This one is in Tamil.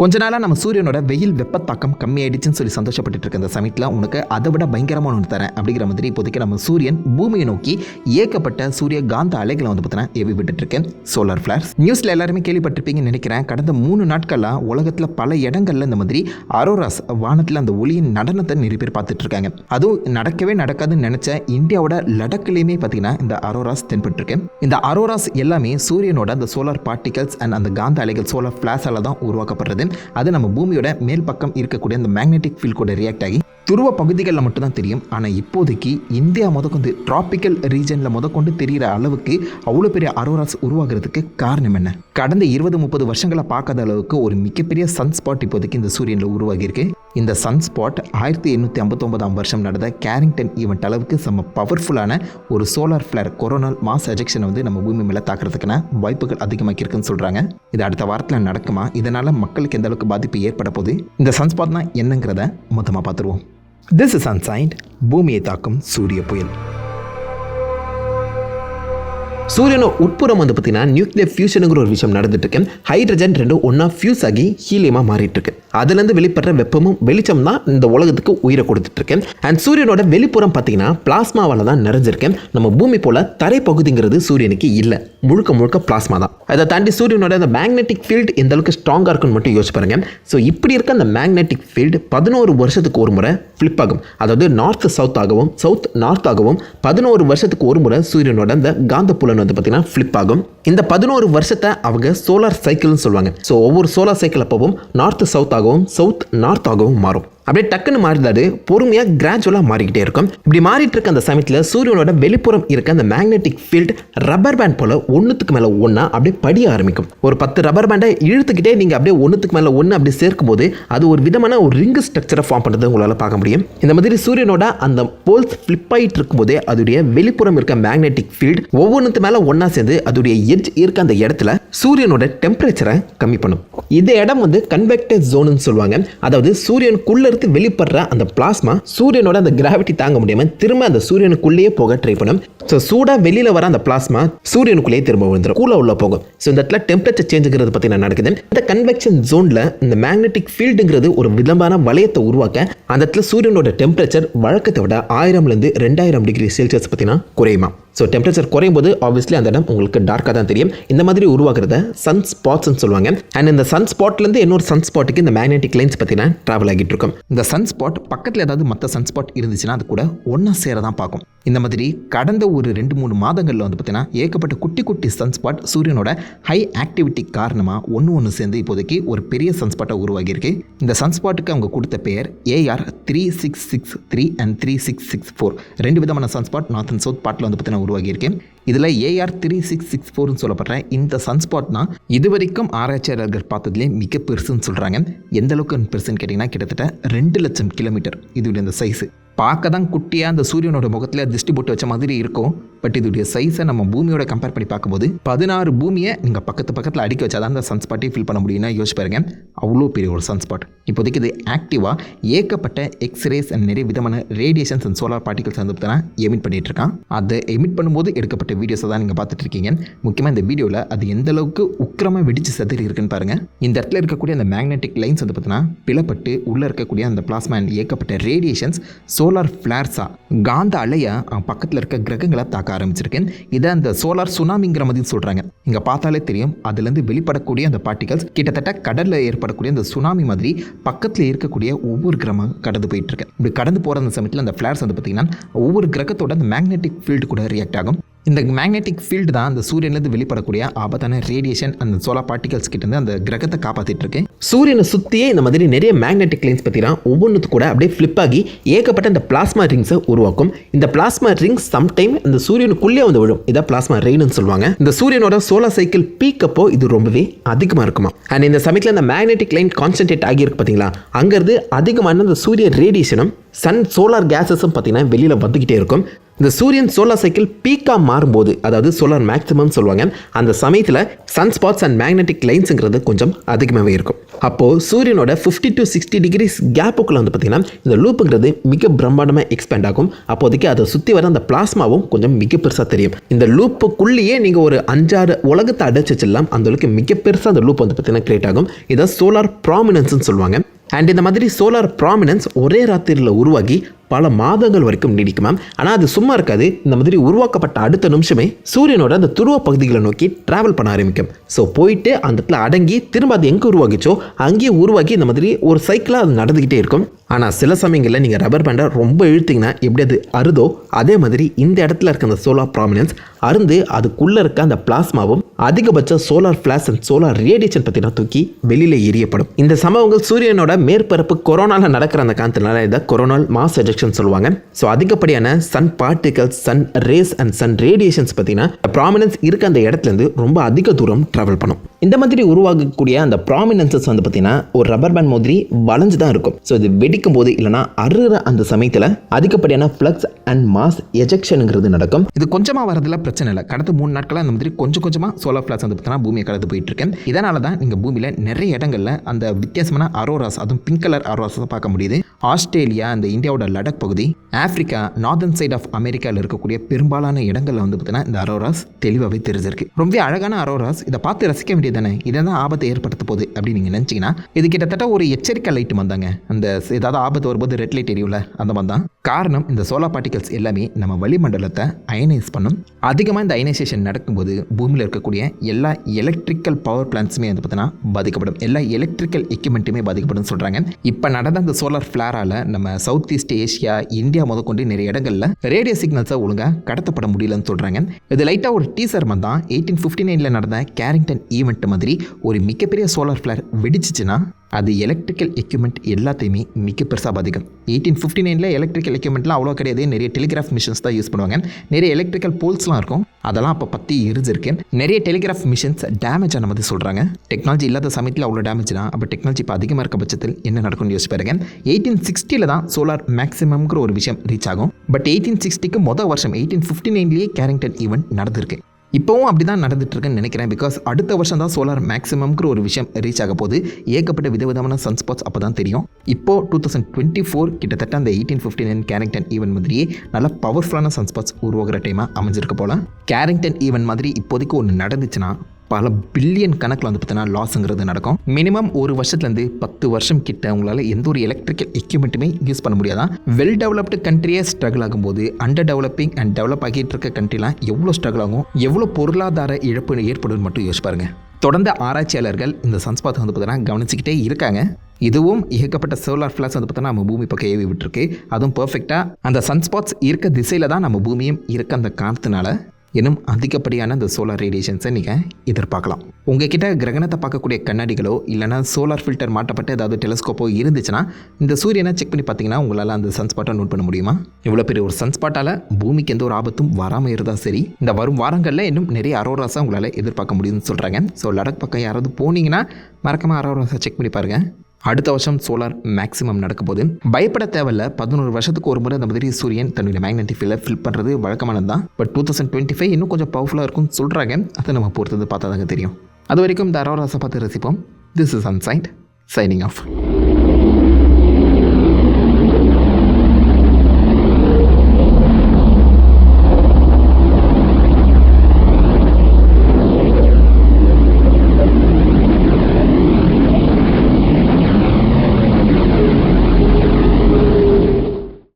கொஞ்ச நாளாக நம்ம சூரியனோட வெயில் வெப்பத்தாக்கம் கம்மியாயிடுச்சுன்னு சொல்லி சந்தோஷப்பட்டு இருக்க இந்த சமயத்தில் உனக்கு அதை விட பயங்கரமான ஒன்று தரேன் அப்படிங்கிற மாதிரி இப்போதைக்கு நம்ம சூரியன் பூமியை நோக்கி ஏகப்பட்ட சூரிய காந்த அலைகளை வந்து பார்த்தீங்கன்னா ஏவி விட்டுட்டு இருக்கேன் சோலார் ஃபிளார்ஸ் நியூஸில் எல்லாருமே கேள்விப்பட்டிருப்பீங்கன்னு நினைக்கிறேன். கடந்த மூணு நாட்களாக உலகத்தில் பல இடங்கள்ல இந்த மாதிரி அரோராஸ் வானத்தில் அந்த ஒளியின் நடனத்தை நிறைய பேர் பார்த்துட்டு இருக்காங்க. அதுவும் நடக்கவே நடக்காதுன்னு நினச்ச இந்தியாவோட லடக்குலேயுமே பார்த்தீங்கன்னா இந்த அரோராஸ் தென்பட்டிருக்கு இந்த அரோராஸ் எல்லாமே சூரியனோட அந்த சோலார் பார்ட்டிகல்ஸ் அண்ட் அந்த காந்த அலைகள் சோலார் ஃபிளாஸால தான் உருவாக்கப்படுறது. அது நம்ம பூமியோட மேல் பக்கம் இருக்கக்கூடிய அந்த மேக்னெட்டிக் ஃபீல்ட் கூட ரியாக்ட் ஆகி துருவ பகுதிகளில் மட்டும்தான் தெரியும். ஆனால் இப்போதைக்கு இந்தியா முதற்கொண்டு டிராபிக்கல் ரீஜனில் முதற்கொண்டு தெரிகிற அளவுக்கு அவ்வளோ பெரிய அரோராஸ் உருவாகிறதுக்கு காரணம் என்ன? கடந்த இருபது முப்பது வருஷங்களை பார்க்காத அளவுக்கு ஒரு மிகப்பெரிய சன் ஸ்பாட் இப்போதைக்கு இந்த சூரியனில் உருவாகியிருக்கு. இந்த சன் ஸ்பாட் ஆயிரத்தி எண்ணூற்றி ஐம்பத்தொம்பதாம் வருஷம் நடந்த கேரிங்டன் ஈவெண்ட் அளவுக்கு செம்ம பவர்ஃபுல்லான ஒரு solar flare coronal mass ejection வந்து நம்ம பூமி மேலே தாக்குறதுக்கான வாய்ப்புகள் அதிகமாக இருக்குன்னு சொல்கிறாங்க இது அடுத்த வாரத்தில் நடக்குமா? இதனால் மக்களுக்கு எந்த அளவுக்கு பாதிப்பு ஏற்பட போகுது? இந்த சன் ஸ்பாட்னா என்னங்கிறத மொத்தமாக பார்த்துருவோம். திஸ் இஸ் அன்சைன்ட் பூமியை தாக்கும் சூரிய புயல். சூரியனோ உட்புறம் வந்து பார்த்தீங்கன்னா நியூக்ளியர் ஃபியூஷனுங்கிற ஒரு விஷயம் நடந்துட்டு இருக்கு. ஹைட்ரஜன் ரெண்டும் ஒன்றா ஃபியூஸ் ஆகி ஹீலியமாக மாறிட்டு இருக்கு. அதுலேருந்து வெளிப்படுற வெப்பமும் வெளிச்சம் தான் இந்த உலகத்துக்கு உயிரை கொடுத்துட்ருக்கேன் அண்ட் சூரியனோட வெளிப்புறம் பார்த்தீங்கன்னா பிளாஸ்மாவால் தான் நிறைஞ்சிருக்கு. நம்ம பூமி போல் தரைப்பகுதிங்கிறது சூரியனுக்கு இல்லை. முழுக்க முழுக்க பிளாஸ்மா தான். அதை தாண்டி சூரியனோட அந்த மேக்னெட்டிக் ஃபீல்டு எந்த அளவுக்கு ஸ்ட்ராங்காக இருக்குன்னு மட்டும் யோசிச்சு பாருங்க. ஸோ இப்படி இருக்க அந்த மேக்னெட்டிக் ஃபீல்டு பதினோரு வருஷத்துக்கு ஒரு முறை ஃப்ளிப் ஆகும். அதாவது நார்த் சவுத் ஆகவும் சவுத் நார்த் ஆகவும் பதினோரு வருஷத்துக்கு ஒரு முறை சூரியனோட அந்த காந்தப்புலன் வந்து பார்த்தீங்கன்னா ஃப்ளிப் ஆகும். இந்த பதினோரு வருஷத்தை அவங்க சோலார் சைக்கிள்னு சொல்லுவாங்க. ஸோ ஒவ்வொரு சோலார் சைக்கிள் அப்பவும் நார்த் சவுத் ஆகவும் சவுத் நார்த் ஆகவும் மாறும். அப்படியே டக்குன்னு மாறிடாது. பொறுமையாக கிராஜுவலாக மாறிக்கிட்டே இருக்கும். இப்படி மாறிட்டு இருக்க அந்த சமயத்தில் சூரியனோட வெளிப்புறம் இருக்க அந்த மேக்னெட்டிக் ஃபீல்ட் ரப்பர் பேண்ட் போல் ஒன்றுத்துக்கு மேலே ஒன்றா அப்படியே படிய ஆரம்பிக்கும். ஒரு பத்து ரப்பர் பேண்டை இழுத்துக்கிட்டே நீங்கள் அப்படியே ஒன்றுத்துக்கு மேலே ஒன்று அப்படி சேர்க்கும் போது அது ஒரு விதமான ஒரு ரிங்கு ஸ்ட்ரக்சரை ஃபார்ம் பண்ணுறது உங்களால் பார்க்க முடியும். இந்த மாதிரி சூரியனோட அந்த போல்ஸ் ஃப்ளிப் ஆகிட்டு இருக்கும்போதே அதோடைய வெளிப்புறம் இருக்க மேக்னெட்டிக் ஃபீல்ட் ஒவ்வொன்றுத்து மேலே ஒன்றா சேர்ந்து அதோடைய எட்ஜ் இருக்க அந்த இடத்துல சூரியனோட டெம்பரேச்சரை கம்மி பண்ணும். இந்த இடம் வந்து கன்வெக்டர் ஜோனுன்னு சொல்லுவாங்க. அதாவது சூரியனுக்குள்ள இருந்து வெளிப்படுற அந்த பிளாஸ்மா சூரியனோட அந்த கிராவிட்டி தாங்க முடியாம திரும்ப அந்த சூரியனுக்குள்ளேயே போக ட்ரை பண்ணும். ஸோ சூடா வெளியில வர அந்த பிளாஸ்மா சூரியனுக்குள்ளேயே திரும்ப விழுந்துடும் கூல உள்ள போகும். ஸோ இந்த இடத்துல டெம்பரேச்சர் சேஞ்சுங்கிறது பத்தி நான் நடக்குது. இந்த கன்வெக்ஷன் ஜோன்ல இந்த மேக்னெட்டிக் ஃபீல்டுங்கிறது ஒரு விதமான வளையத்தை உருவாக்க அந்த இடத்துல சூரியனோட டெம்பரேச்சர் வழக்கத்தை விட ஆயிரம்லேருந்து ரெண்டாயிரம் டிகிரி செல்சியஸ் பார்த்தீங்கன்னா குறையுமா? ஸோ டெம்பரேச்சர் குறையும் போது ஆப்வியஸ்லி அந்த இடம் உங்களுக்கு டார்க்காக தான் தெரியும். இந்த மாதிரி உருவாக்குறத சன் ஸ்பாட்ஸ்னு சொல்லுவாங்க. அண்ட் இந்த சன் ஸ்பாட்லேருந்து இன்னொரு சன் ஸ்பாட்டுக்கு இந்த மேக்னெட்டிக் லைன்ஸ் பார்த்தீங்கன்னா ட்ராவல் ஆகிட்டு இருக்கும். இந்த சன் ஸ்பாட் பக்கத்தில் ஏதாவது மற்ற சன் ஸ்பாட் இருந்துச்சுன்னா அது கூட ஒன்றா சேர தான் பார்க்கும். இந்த மாதிரி கடந்த ஒரு ரெண்டு மூணு மாதங்களில் வந்து பார்த்தீங்கன்னா ஏகப்பட்ட குட்டி குட்டி சன் ஸ்பாட் சூரியனோட ஹை ஆக்டிவிட்டி காரணமாக ஒன்று ஒன்று சேர்ந்து இப்போதைக்கு ஒரு பெரிய சன் ஸ்பாட்டாக உருவாகியிருக்கு. இந்த சன் ஸ்பாட்டுக்கு அவங்க கொடுத்த பெயர் AR three six six three and three six six four ரெண்டு விதமான sun spot north and south பார்ட்டில் வந்து பார்த்திங்கன்னா உருவாகியிருக்கேன் இதில் ஏஆர் த்ரீ சிக்ஸ் சிக்ஸ் ஃபோர்னு சொல்லப்படுற இந்த சன்ஸ்பாட்னா இது வரைக்கும் ஆராய்ச்சியாளர்கள் பார்த்ததுலேயே மிக பெருசுன்னு சொல்கிறாங்க எந்த அளவுக்கு பெருசுன்னு கேட்டிங்கன்னா கிட்டத்தட்ட ரெண்டு லட்சம் கிலோமீட்டர் இதோடைய இந்த சைஸு பார்க்க தான் குட்டியாக அந்த சூரியனோட முகத்தில் திருஷ்டி போட்டு வச்ச மாதிரி இருக்கும். பட் இதோடைய சைஸை நம்ம பூமியோட கம்பேர் பண்ணி பார்க்கும்போது பதினாறு பூமியை நீங்கள் பக்கத்து பக்கத்தில் அடிக்க வச்சா தான் அந்த சன்ஸ்பாட்டை ஃபில் பண்ண முடியும்னா யோசிச்சு பாருங்க. அவ்வளோ பெரிய ஒரு சன்ஸ்பாட் இப்போதைக்கு இது ஆக்டிவாக ஏகப்பட்ட எக்ஸ்ரேஸ் அண்ட் நிறைய விதமான ரேடியேஷன்ஸ் அண்ட் சோலார் பார்ட்டிகல்ஸ் வந்து தான் எமிட் பண்ணிட்டு இருக்கான். அதை எமிட் பண்ணும்போது எடுக்கப்பட்ட வீடியோஸை தான் நீங்கள் பார்த்துட்டு இருக்கீங்க. முக்கியமாக இந்த வீடியோவில் அது எந்த அளவுக்கு உக்கிரமாக வெடிச்சு செதறி இருக்குன்னு பாருங்க. இந்த இடத்துல இருக்கக்கூடிய அந்த மேக்னெட்டிக் லைன்ஸ் வந்து பார்த்தீங்கன்னா பிளப்பட்டு உள்ளே இருக்கக்கூடிய அந்த பிளாஸ்மா அண்ட் ஏகப்பட்ட ரேடியேஷன்ஸ் சோலார் சோலார் ஃப்ளார்ஸா? காந்த அலையை பக்கத்தில் இருக்க கிரகங்களை தாக்க ஆரம்பிச்சிருக்கேன். இதை அந்த சோலார் சுனாமிங்கிற மாதிரி சொல்கிறாங்க இங்கே பார்த்தாலே தெரியும் அதுலேருந்து வெளிப்படக்கூடிய அந்த பார்ட்டிகல்ஸ் கிட்டத்தட்ட கடலில் ஏற்படக்கூடிய அந்த சுனாமி மாதிரி பக்கத்தில் இருக்கக்கூடிய ஒவ்வொரு கிரகமாக கடந்து போயிட்டு இருக்கு. இப்படி கடந்து போகிற அந்த சமயத்தில் அந்த ஃப்ளார்ஸ் வந்து பார்த்திங்கன்னா ஒவ்வொரு கிரகத்தோட அந்த மேக்னெட்டிக் ஃபீல்டு கூட ரியாக்ட் ஆகும். இந்த மேக்னெட்டிக் ஃபீல்டு தான் அந்த சூரியன்லேருந்து வெளிப்படக்கூடிய ஆபத்தான ரேடியேஷன் அந்த சோலார் பார்ட்டிகல்ஸ் கிட்டேருந்து அந்த கிரகத்தை காப்பாற்றிட்டு இருக்கு சூரியனை சுற்றியே இந்த மாதிரி நிறைய மேக்னெட்டிக் லைன்ஸ் பார்த்தீங்கன்னா ஒவ்வொன்றுத்து கூட அப்படியே ஃப்ளிப் ஆகி ஏகப்பட்ட இந்த பிளாஸ்மா ரிங்ஸை உருவாக்கும். இந்த பிளாஸ்மா ரிங்ஸ் சம்டைம் இந்த சூரியனுக்குள்ளே வந்து விழும். இதை பிளாஸ்மா ரெயின்னு சொல்லுவாங்க. இந்த சூரியனோட சோலார் சைக்கிள் பீக்கப்போ இது ரொம்பவே அதிகமாக இருக்குமா அண்ட் இந்த சமயத்தில் இந்த மேக்னெட்டிக் லைன் கான்சன்ட்ரேட் ஆகியிருக்கு பார்த்தீங்களா? அங்கேருந்து அதிகமான அந்த சூரிய ரேடியேஷனும் சன் சோலார் கேஸஸும் பார்த்தீங்கன்னா வெளியில் வந்துக்கிட்டே இருக்கும். இந்த சூரியன் சோலார் சைக்கிள் பீக்காக மாறும்போது அதாவது சோலார் மேக்ஸிமம் சொல்லுவாங்க அந்த சமயத்தில் சன்ஸ்பாட்ஸ் அண்ட் மேக்னெட்டிக் லைன்ஸுங்கிறது கொஞ்சம் அதிகமாகவே இருக்கும். அப்போது சூரியனோட ஃபிஃப்டி டு சிக்ஸ்டி டிகிரிஸ் கேப்புக்குள்ளே வந்து பார்த்திங்கன்னா இந்த லூப்புங்கிறது மிக பிரம்மாண்டமாக எக்ஸ்பேண்ட் ஆகும். அப்போதைக்கு அதை சுற்றி வர அந்த பிளாஸ்மாவும் கொஞ்சம் மிக பெருசாக தெரியும். இந்த லூப்புக்குள்ளேயே நீங்கள் ஒரு அஞ்சாறு உலகத்தை அடைச்சி வச்சிடலாம். அந்த அளவுக்கு மிக பெருசாக அந்த லூப் வந்து பார்த்திங்கன்னா கிரியேட் ஆகும். இதை சோலார் ப்ராமினன்ஸ்னு சொல்லுவாங்க. அண்ட் இந்த மாதிரி சோலார் ப்ராமினன்ஸ் ஒரே ராத்திரியில் உருவாகி பல மாதங்கள் வரைக்கும் நீடிக்கும் மேம் ஆனால் அது சும்மா இருக்காது. இந்த மாதிரி உருவாக்கப்பட்ட அடுத்த நிமிஷமே சூரியனோட அந்த துருவ பகுதிகளை நோக்கி டிராவல் பண்ண ஆரம்பிக்கும். ஸோ போயிட்டு அந்த இடத்துல அடங்கி திரும்ப அது எங்கே உருவாகிச்சோ அங்கேயே உருவாக்கி இந்த மாதிரி ஒரு சைக்கிளாக அது நடந்துக்கிட்டே இருக்கும். ஆனால் சில சமயங்களில் நீங்கள் ரப்பர் பேண்டை ரொம்ப இழுத்திங்கன்னா எப்படி அது அறுதோ அதே மாதிரி இந்த இடத்துல இருக்க அந்த சோலார் ப்ராமினன்ஸ் அருந்து அதுக்குள்ளே இருக்க அந்த பிளாஸ்மாவும் அதிகபட்ச solar flash and solar radiation பற்றினா தூக்கி வெளியில் எரியப்படும் இந்த சம்பவங்கள் சூரியனோட மேற்பரப்பு கொரோனாவில் நடக்கிற அந்த காலத்தினால இதை கொரோனால் மாஸ் எஜெக்ஷன் சொல்லுவாங்க. ஸோ அதிகப்படியான sun particles sun rays and sun radiations பார்த்தீங்கன்னா ப்ராமினன்ஸ் இருக்க அந்த இடத்துலேருந்து ரொம்ப அதிக தூரம் ட்ராவல் பண்ணும். இந்த மாதிரி உருவாகக்கூடிய அந்த ப்ராமினன்சஸ் வந்து பார்த்தீங்கன்னா ஒரு ரப்பர் பேண்ட் மாதிரி வளைஞ்சு தான் இருக்கும். ஸோ இது வெடி வெடிக்கும் போது இல்லைனா அறுற அந்த சமயத்தில் அதிகப்படியான ஃப்ளக்ஸ் அண்ட் மாஸ் எஜெக்ஷனுங்கிறது நடக்கும். இது கொஞ்சமாக வரதுல பிரச்சனை இல்லை. கடந்த மூணு நாட்களாக அந்த மாதிரி கொஞ்சம் கொஞ்சமாக சோலார் ஃப்ளக்ஸ் வந்து பார்த்தீங்கன்னா பூமியை கடந்து போயிட்டு இருக்கேன் இதனால தான் நீங்கள் பூமியில் நிறைய இடங்களில் அந்த வித்தியாசமான அரோராஸ் அதுவும் பிங்க் கலர் அரோராஸ் பார்க்க முடியுது. ஆஸ்திரேலியா அந்த இந்தியாவோட லடக் பகுதி ஆஃப்ரிக்கா நார்தன் சைட் ஆஃப் அமெரிக்காவில் இருக்கக்கூடிய பெரும்பாலான இடங்களில் வந்து பார்த்தீங்கன்னா இந்த அரோராஸ் தெளிவாகவே தெரிஞ்சிருக்கு. ரொம்ப அழகான அரோராஸ் இதை பார்த்து ரசிக்க வேண்டியது தானே இதை தான் ஆபத்தை ஏற்படுத்த போகுது அப்படின்னு நீங்கள் நினச்சிங்கன்னா இது கிட்டத்தட்ட ஒரு எச்சரிக்கை லைட் வந்தாங்க அந்த ஏதாவது ஆபத்து வரும்போது ரெட் லைட் எரியும்ல அந்த மாதிரி தான் காரணம் இந்த சோலார் பார்ட்டிகல்ஸ் எல்லாமே நம்ம வளிமண்டலத்தை அயனைஸ் பண்ணும். அதிகமாக இந்த அயனைசேஷன் நடக்கும்போது பூமியில் இருக்கக்கூடிய எல்லா எலக்ட்ரிக்கல் பவர் பிளான்ஸுமே வந்து பார்த்தீங்கன்னா பாதிக்கப்படும். எல்லா எலக்ட்ரிக்கல் எக்யூப்மெண்ட்டுமே பாதிக்கப்படும் சொல்கிறாங்க இப்போ நடந்த அந்த சோலார் ஃப்ளாரால் நம்ம சவுத் ஈஸ்ட் ஏஷியா இந்தியா முதற்கொண்டு நிறைய இடங்களில் ரேடியோ சிக்னல்ஸை ஒழுங்காக கடத்தப்பட முடியலன்னு சொல்கிறாங்க இது லைட்டாக ஒரு டீசர் மாதிரி தான் எயிட்டீன் ஃபிஃப்டி நைனில் நடந்த கேரிங்டன் ஈவெண்ட் மாதிரி ஒரு மிகப்பெரிய சோலார் ஃப்ளார் வெடிச்சிச்சுன்னா அது எலக்ட்ரிக்கல் எக்யூப்மெண்ட் எல்லாத்தையுமே மிக பெருசாக பாதிக்கும். எயிட்டீன் ஃபிஃப்டி நைனில் எலக்ட்ரிக்கல் எக்யூப்மெண்ட்லாம் அவ்வளோ கிடையாது. நிறைய டெலிகிராஃப் மிஷின்ஸ் தான் யூஸ் பண்ணுவாங்க. நிறைய எலக்ட்ரிக்கல் போல்ஸ்லாம் இருக்கும். அதெல்லாம் அப்போ பற்றி எரிஞ்சிருக்கு நிறைய டெலிகிராஃப் மிஷின்ஸ் டேமேஜ் ஆன மாதிரி சொல்கிறாங்க டெக்னாலஜி இல்லாத சமயத்தில் அவ்வளோ டேமேஜ்னா அப்போ டெக்னாலஜி இப்போ அதிகமாக இருக்க பட்சத்தில் என்ன நடக்கும்னு யோசிச்சு பாருங்க. எயிட்டீன் சிக்ஸ்டியில் தான் சோலார் மேக்ஸிமம்ங்கிற ஒரு விஷயம் ரீச் ஆகும். பட் எயிட்டீன் சிக்ஸ்டிக்கு மொதல் வருஷம் எயிட்டீன் ஃபிஃப்டி நைன்லேயே கேரிங்டன் ஈவெண்ட் நடந்திருக்கு. இப்போவும் அப்படி தான் நடந்துட்டுருக்குன்னு நினைக்கிறேன். பிகாஸ் அடுத்த வருஷம் தான் சோலார் மேக்ஸிமம்ங்கிற ஒரு விஷயம் ரீச் ஆக போது ஏகப்பட்ட விதவிதமான சன்ஸ்பாட்ஸ் அப்போ தான் தெரியும். இப்போ டூ தௌசண்ட் டுவெண்ட்டி ஃபோர் கிட்டத்தட்ட அந்த eighteen fifty nine Carrington event மாதிரியே நல்ல பவர்ஃபுல்லான சன்ஸ்பாட்ஸ் உருவாகிற டைமாக அமைஞ்சிருக்க போல கேரிங்டன் ஈவெண்ட் மாதிரி இப்போதைக்கு ஒன்று நடந்துச்சுன்னா பல பில்லியன் கணக்கில் வந்து பார்த்தீங்கன்னா லாஸுங்கிறது நடக்கும். மினிமம் ஒரு வருஷத்துலேருந்து பத்து வருஷம் கிட்ட உங்களால் எந்த ஒரு எலக்ட்ரிக்கல் எக்யூப்மெண்ட்டுமே யூஸ் பண்ண முடியாதான் வெல் டெவலப்டு கண்ட்ரியே ஸ்ட்ரகிள் ஆகும்போது அண்டர் டெவலப்பிங் அண்ட் டெவலப் ஆகிட்டு இருக்க கண்ட்ரிலாம் எவ்வளோ ஸ்ட்ரகிள் ஆகும்? எவ்வளோ பொருளாதார இழப்பு ஏற்படும் மட்டும் யோசிச்சு பாருங்க. தொடர்ந்து ஆராய்ச்சியாளர்கள் இந்த சன்ஸ்பாத்தை வந்து பார்த்தீங்கன்னா கவனிச்சுக்கிட்டே இருக்காங்க. இதுவும் ஏகப்பட்ட சோலார் ஃபிளாஸ் வந்து பார்த்தோன்னா நம்ம பூமி பக்கம் ஏவி விட்டுருக்கு. அதுவும் பர்ஃபெக்டாக அந்த சன்ஸ்பாட்ஸ் இருக்க திசையில் தான் நம்ம பூமியும் இருக்க அந்த காரணத்தினால. இன்னும் அதிகப்படியான அந்த சோலார் ரேடியேஷன்ஸை நீங்கள் எதிர்பார்க்கலாம். உங்ககிட்ட கிரகணத்தை பார்க்கக்கூடிய கண்ணாடிகளோ இல்லைனா சோலார் ஃபில்டர் மாட்டப்பட்ட ஏதாவது டெலஸ்கோப்போ இருந்துச்சுன்னா இந்த சூரியனை செக் பண்ணி பார்த்தீங்கன்னா உங்களால் அந்த சன்ஸ்பாட்டை நோட் பண்ண முடியுமா? இவ்வளோ பெரிய ஒரு சன்ஸ்பாட்டால் பூமிக்கு எந்த ஒரு ஆபத்தும் வராமல் இருந்தால் சரி இந்த வரும் வாரங்களில் இன்னும் நிறைய அரோராஸாக உங்களால் எதிர்பார்க்க முடியும்னு சொல்கிறாங்க ஸோ லடக் பக்கம் யாராவது போனீங்கன்னா மறக்காமல் அரோராஸை செக் பண்ணி பாருங்கள் அடுத்த வருஷம் சோலார் மேக்ஸிமம் நடக்க போது பயப்பட தேவையில்ல. பதினோரு வருஷத்துக்கு ஒரு முறை அந்த மாதிரி சூரியன் தன்னுடைய மேக்னெட்டிக் ஃபீல்டை ஃபில் பண்ணுறது வழக்கமானது தான் but two thousand twenty five இன்னும் கொஞ்சம் பவர்ஃபுல்லாக இருக்கும்னு சொல்கிறாங்க அதை நம்ம பொறுத்தது பார்த்தா தாங்க தெரியும். அது வரைக்கும் இந்த அரோராசை பார்த்து ரசிப்போம். This is insight signing off